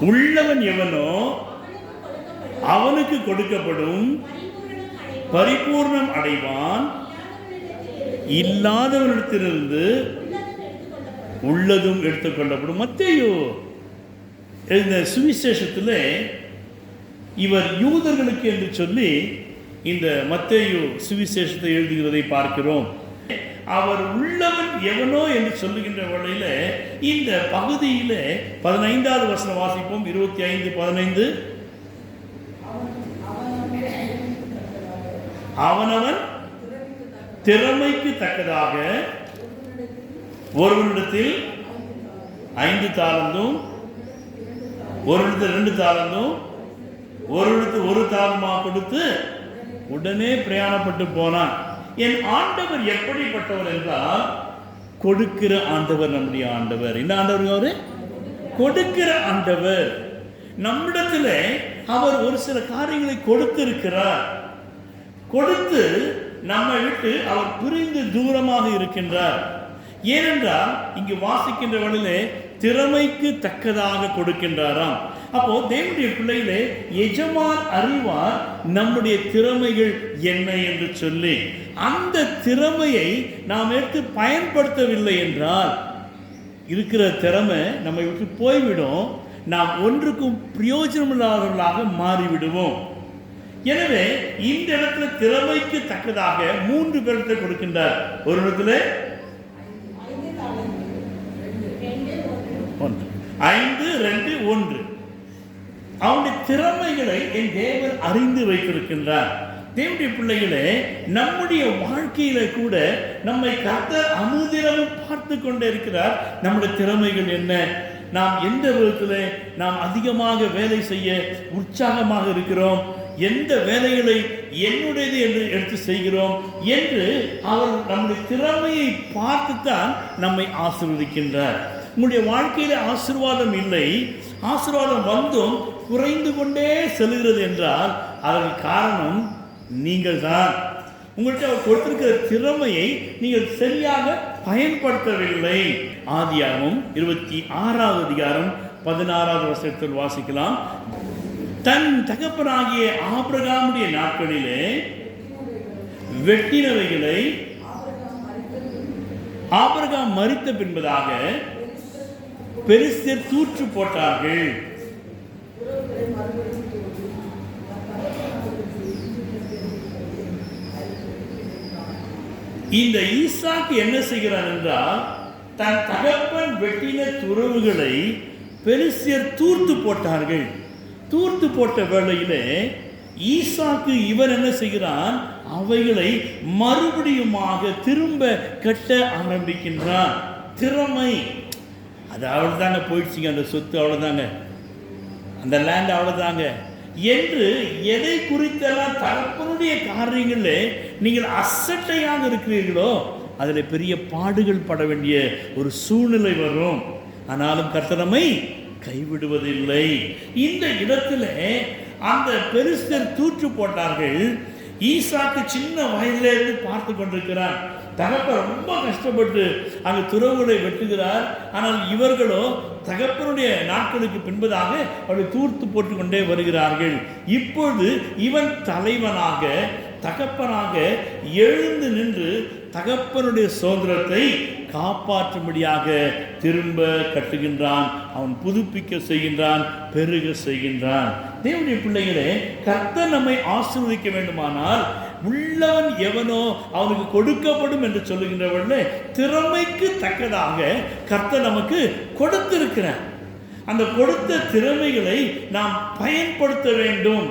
உள்ளவன் எவனோ அவனுக்கு கொடுக்கப்படும் பரிபூர்ணம் அடைவான். இல்லாதவனிடத்திலிருந்து உள்ளதும் எடுத்துக்கொள்ளப்படும் மத்தையோ இந்த சுவிசேஷத்தில் இவர் யூதர்களுக்கு என்று சொல்லி இந்த மத்தையோ சுவிசேஷத்தை எழுதுகிறதை பார்க்கிறோம். அவர் உள்ளவன் எவனோ என்று சொல்லுகின்ற வேளையில இந்த பகுதியில் பதினைந்தாவது வசனம் வாசிப்போம். இருபத்தி ஐந்து பதினைந்து. அவனவன் திறமைக்கு தக்கதாக ஒருவனிடத்தில் ஐந்து தாளந்தும் ஒரு ரெண்டு தாளந்தும் ஒரு ஒரு தாளமாக கொடுத்து உடனே பிரயாணப்பட்டு போனான். என் ஆண்டவர் எப்படிப்பட்டவர் என்றால் கொடுக்கிற ஆண்டவர் நம்முடைய ஆண்டவர். என்ன ஆண்டவர் அவரு கொடுக்கிற ஆண்டவர். நம்மிடத்துல அவர் ஒரு சில காரியங்களை கொடுத்திருக்கிறார். கொடுத்து நம்மை விட்டு அவர் பிரிந்து தூரமாக இருக்கின்றார். ஏனென்றால் இங்கு வாசிக்கின்ற திறமைக்கு தக்கதாக கொடுக்கின்றாராம். அப்போ தேவனுடைய பிள்ளையிலே எஜமான் அறிவார் நம்முடைய திறமைகள் என்ன என்று சொல்லி அந்த திறமையை நாம் எடுத்து பயன்படுத்தவில்லை என்றால் இருக்கிற திறமை நம்மை விட்டு போய்விடும். நாம் ஒன்றுக்கும் பிரயோஜனமில்லாதவர்களாக மாறிவிடுவோம். எனவே இந்த இடத்துல திறமைக்கு தக்கதாக மூன்று பேர்த்தை கொடுக்கின்றார். ஒரு இடத்துல ஒன்று ஐந்து ரெண்டு ஒன்று. அவனுடைய திறமைகளை என் தேவன் அறிந்து வைத்திருக்கின்றார். தேவனுடைய பிள்ளைகளே நம்முடைய வாழ்க்கையில கூட நம்மை கத்த அனுதினமும் பார்த்து கொண்டே இருக்கிறார் நம்முடைய திறமைகள் என்ன? நாம் எந்த விதத்தில் நாம் அதிகமாக வேலை செய்ய உற்சாகமாக இருக்கிறோம்? எந்த வேலைகளை என்னுடையது என்று எடுத்து செய்கிறோம்? என்று அவர் நம்முடைய திறமையை பார்த்துத்தான் நம்மை ஆசிர்வதிக்கின்றார். உங்களுடைய வாழ்க்கையில ஆசிர்வாதம் இல்லை. ஆசீர்வாதம் வந்தும் குறைந்து கொண்டே செல்கிறது என்றால் அதற்கு காரணம் நீங்கள் தான் உங்கள்கிட்ட அவர் கொடுத்திருக்கிற திறமையை நீங்கள் சரியாக பயன்படுத்தவில்லை. ஆதியாகவும் இருபத்தி ஆறாவது அதிகாரம் பதினாறாவது வருஷத்தில் வாசிக்கலாம். தன் தகப்பனாகிய ஆபிரகாமுடைய நாட்களிலே வெட்டினவைகளை ஆபிரகாம் மறித்த பின்பதாக பெருசர் தூற்று போட்டார்கள். இந்த ஈசாக்கு என்ன செய்கிறார் என்றால் தன் தகப்பன் வெட்டின துறவுகளை பெருசியர் தூர்த்து போட்டார்கள். தூர்த்து போட்ட வேளையிலே ஈசாக்கு இவர் என்ன செய்கிறான் அவைகளை மறுபடியுமாக திரும்ப கட்ட ஆரம்பிக்கின்றான் திறமை. அது அவ்வளோதாங்க போயிடுச்சுங்க அந்த சொத்து அவ்வளோதாங்க அந்த லேண்ட் அவ்வளோதாங்க என்று எதை குறித்தெல்லாம் தகப்பனுடைய காரியங்களில் நீங்கள் அசட்டையாக இருக்கிறீர்களோ அதில் பெரிய பாடுகள் பட வேண்டிய ஒரு சூழ்நிலை வரும். ஆனாலும் கர்த்தனமை கைவிடுவதில்லை. இந்த இடத்துல அந்த பெருசர் தூற்று போட்டார்கள். ஈசாக்கு சின்ன வயதில இருந்து பார்த்து கொண்டிருக்கிறார். தகப்பன் ரொம்ப கஷ்டப்பட்டு அங்கு துறவுகளை வெட்டுகிறார். ஆனால் இவர்களோ தகப்பனுடைய நாட்களுக்கு பின்பதாக அவளை தூர்த்து போட்டு கொண்டே வருகிறார்கள். இப்பொழுது இவன் தலைவனாக தகப்பனாக எழுந்து நின்று தகப்பனுடைய சுதந்திரத்தை காப்பாற்றும்படியாக திரும்ப கட்டுகின்றான். அவன் புதுப்பிக்க செய்கின்றான் பெருக செய்கின்றான். தேவனுடைய பிள்ளைகளே கர்த்த நம்மை ஆசீர்வதிக்க வேண்டுமானால் உள்ளவன் எவனோ அவனுக்கு கொடுக்கப்படும் என்று சொல்லுகின்றவர்களே திறமைக்கு தக்கதாக கர்த்த நமக்கு கொடுத்திருக்கிறான் அந்த கொடுத்த திறமைகளை நாம் பயன்படுத்த வேண்டும்.